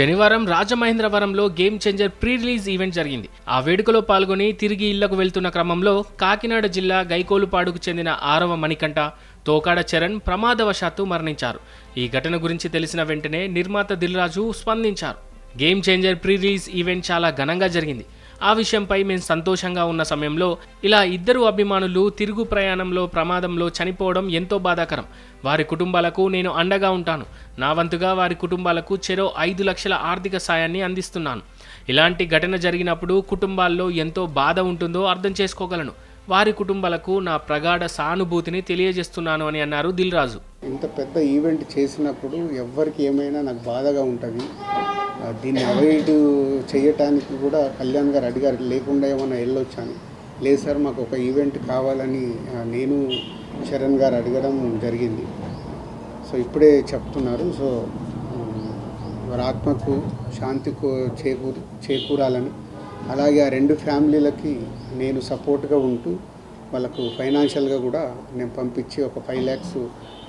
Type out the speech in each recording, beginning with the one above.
శనివారం రాజమహేంద్రవరంలో game changer pre release event జరిగింది. ఆ వేడుకలో పాల్గొని తిరిగి ఇళ్ళకు వెళ్తున్న క్రమంలో కాకినాడ జిల్లా గైకోలుపాడుకు చెందిన ఆరవ మణికంఠ తోకాడ చరణ్ ప్రమాదవశాత్తు మరణించారు. ఈ ఘటన గురించి తెలిసిన వెంటనే నిర్మాత దిల్రాజు స్పందించారు. Game changer pre release event చాలా ఘనంగా జరిగింది. ఆ విషయంపై మేము సంతోషంగా ఉన్న సమయంలో ఇలా ఇద్దరు అభిమానులు తిరుగు ప్రయాణంలో ప్రమాదంలో చనిపోవడం ఎంతో బాధాకరం. వారి కుటుంబాలకు నేను అండగా ఉంటాను. నా వంతుగా వారి కుటుంబాలకు చెరో ఐదు లక్షల ఆర్థిక సాయాన్ని అందిస్తున్నాను. ఇలాంటి ఘటన జరిగినప్పుడు కుటుంబాల్లో ఎంతో బాధ ఉంటుందో అర్థం చేసుకోగలను. వారి కుటుంబాలకు నా ప్రగాఢ సానుభూతిని తెలియజేస్తున్నాను అని అన్నారు దిల్ రాజు ఇంత పెద్ద ఈవెంట్ చేసినప్పుడు ఎవ్వరికి ఏమైనా నాకు బాధగా ఉంటుంది. దీన్ని అవాయిడ్ చేయటానికి కూడా కళ్యాణ్ గారు అడిగారు లేకుండా ఏమైనా వెళ్ళొచ్చాను. లేదు సార్ మాకు ఒక ఈవెంట్ కావాలని నేను చరణ్ గారు అడగడం జరిగింది. సో ఇప్పుడే చెప్తున్నారు. సో వారి ఆత్మకు శాంతి చేకూరు చేకూరాలని. అలాగే ఆ రెండు ఫ్యామిలీలకి నేను సపోర్ట్గా ఉంటూ వాళ్ళకు ఫైనాన్షియల్గా కూడా నేను పంపించి ఒక ఫైవ్ ల్యాక్స్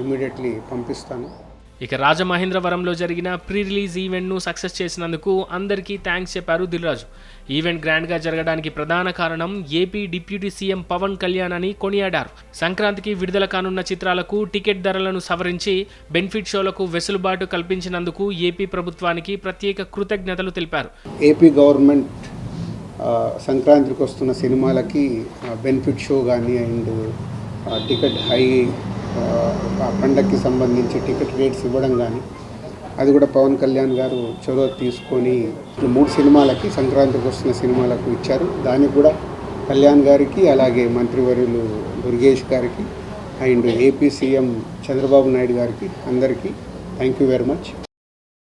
ఇమీడియట్లీ పంపిస్తాను. ఇక రాజమహేంద్రవరంలో జరిగిన ప్రీ రిలీజ్ ఈవెంట్ను సక్సెస్ చేసినందుకు అందరికీ థ్యాంక్స్ చెప్పారు దిల్రాజు. ఈవెంట్ గ్రాండ్గా జరగడానికి ప్రధాన కారణం AP deputy CM Pawan Kalyan అని కొనియాడారు. సంక్రాంతికి విడుదల కానున్న చిత్రాలకు టికెట్ ధరలను సవరించి బెనిఫిట్ షోలకు వెసులుబాటు కల్పించినందుకు ఏపీ ప్రభుత్వానికి ప్రత్యేక కృతజ్ఞతలు తెలిపారు. ఏపీ గవర్నమెంట్ సంక్రాంతికి వస్తున్న సినిమాలకి బెనిఫిట్ షో కానీ అండ్ టికెట్ హై పండగకి సంబంధించి టికెట్ రేట్స్ ఇవ్వడం కానీ అది కూడా పవన్ కళ్యాణ్ గారు చొరవ తీసుకొని మూడు సినిమాలకి సంక్రాంతికి వస్తున్న సినిమాలకు ఇచ్చారు. దానికి కూడా కళ్యాణ్ గారికి అలాగే మంత్రివర్యులు దుర్గేష్ గారికి and AP CM Chandrababu Naidu గారికి అందరికీ థ్యాంక్ యూ వెరీ మచ్.